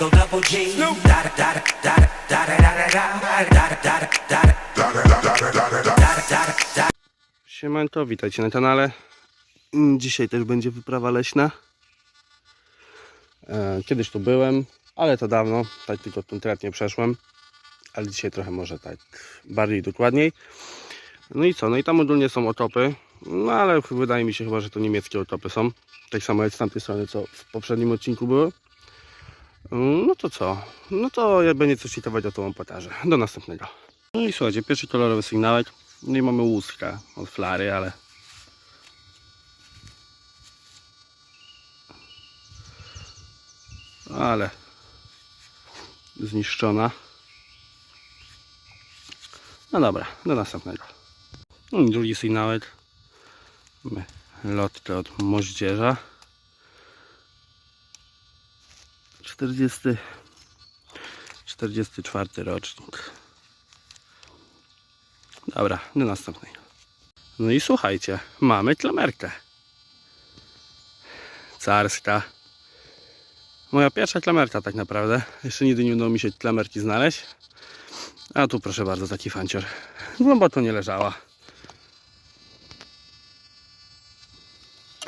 Eagle double G. Da da da da da da da da da da da da da da. Siemanko, witajcie na kanale. Mm, Dzisiaj też będzie wyprawa leśna. E, Kiedyś tu byłem, ale to dawno, tak tylko konkretnie przeszłem. Ale dzisiaj trochę może tak bardziej dokładniej. No i co? No i tam ogólnie są otopy. No ale wydaje mi się chyba, że to niemieckie otopy są. Tak samo jak z tamtej strony, co w poprzednim odcinku były. Mm, No to co? No to jak będzie coś ciekawego, to wam pokażę. Do następnego. No i słuchajcie, pierwszy kolorowy sygnałek. No i mamy łuska od flary, ale ale zniszczona. No dobra, do następnego. No i drugi sygnałek. Mamy lotkę od moździerza. 40 44 rocznik. Dobra, do następnego. No i słuchajcie, mamy klamerkę. Carska. Moja pierwsza klamerka tak naprawdę. Jeszcze nigdy nie udało mi się klamerki znaleźć. A tu proszę bardzo, taki fancior. Głęboko nie leżała.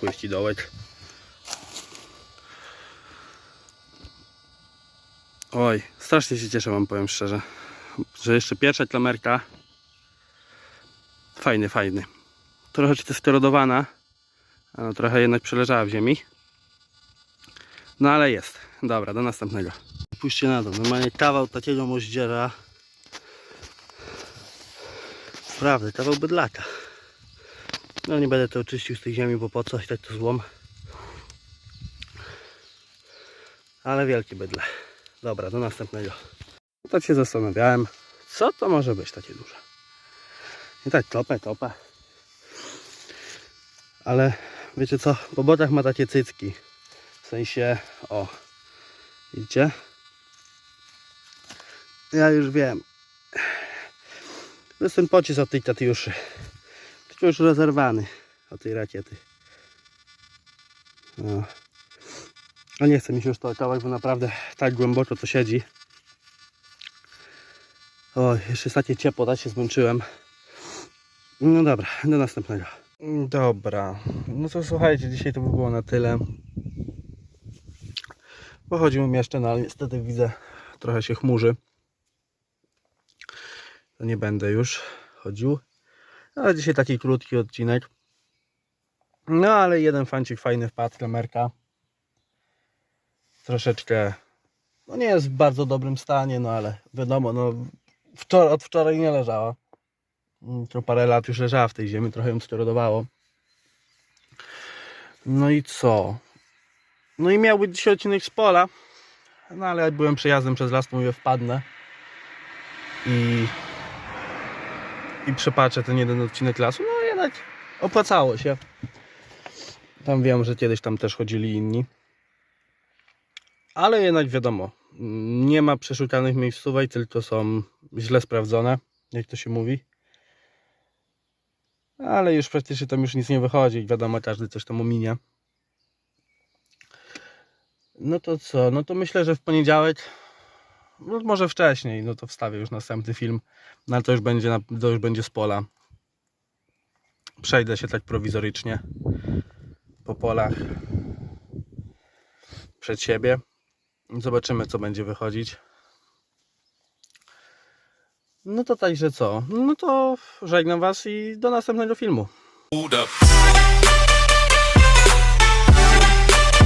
Puści dołek. Oj, strasznie się cieszę wam powiem szczerze. Że jeszcze pierwsza klamerka. Fajny, fajny. Trochę sterodowana. No, trochę jednak przeleżała w ziemi. No ale jest. Dobra, do następnego. Puśćcie na to. Normalnie kawał takiego moździerza. Naprawdę, kawał bydlaka. No nie będę to oczyścił z tej ziemi, bo po coś tak to złom. Ale wielkie bydle. Dobra, do następnego. Tak się zastanawiałem, co to może być takie duże. I tak topę, topę. Ale wiecie co, po botach ma takie cycki. W sensie, o, widzicie? Ja już wiem. To jest ten pocisk od tej Katiuszy. Tylko już rozerwany od tej rakiety. No. No nie chce mi się już to okołać, bo naprawdę tak głęboko to siedzi. O, jeszcze jest takie ciepło, tak się zmęczyłem. No dobra, do następnego. Dobra, no to słuchajcie, dzisiaj to by było na tyle. Pochodziłem jeszcze, no ale niestety widzę, trochę się chmurzy. To nie będę już chodził. Ale dzisiaj taki krótki odcinek. No ale jeden fancik fajny wpadł, klamerka. Troszeczkę, no nie jest w bardzo dobrym stanie, no ale wiadomo, no wczor od wczoraj nie leżała. Mm, To parę lat już leżała w tej ziemi, trochę ją sterodowało. No i co? No i miał być dzisiaj odcinek z pola. No ale jak byłem przejazdem przez las, mówię wpadnę. I i przepatrzę ten jeden odcinek lasu. No jednak opłacało się. Tam wiem, że kiedyś tam też chodzili inni. Ale jednak wiadomo, nie ma przeszukanych miejscówek, tylko są źle sprawdzone, jak to się mówi. Ale już praktycznie tam już nic nie wychodzi, wiadomo, każdy coś tam ominie. No to co? No to myślę, że w poniedziałek, no może wcześniej, no to wstawię już następny film, no ale to już będzie, to już będzie z pola. Przejdę się tak prowizorycznie po polach przed siebie. Zobaczymy, co będzie wychodzić. No to także co? No to żegnam Was i do następnego filmu.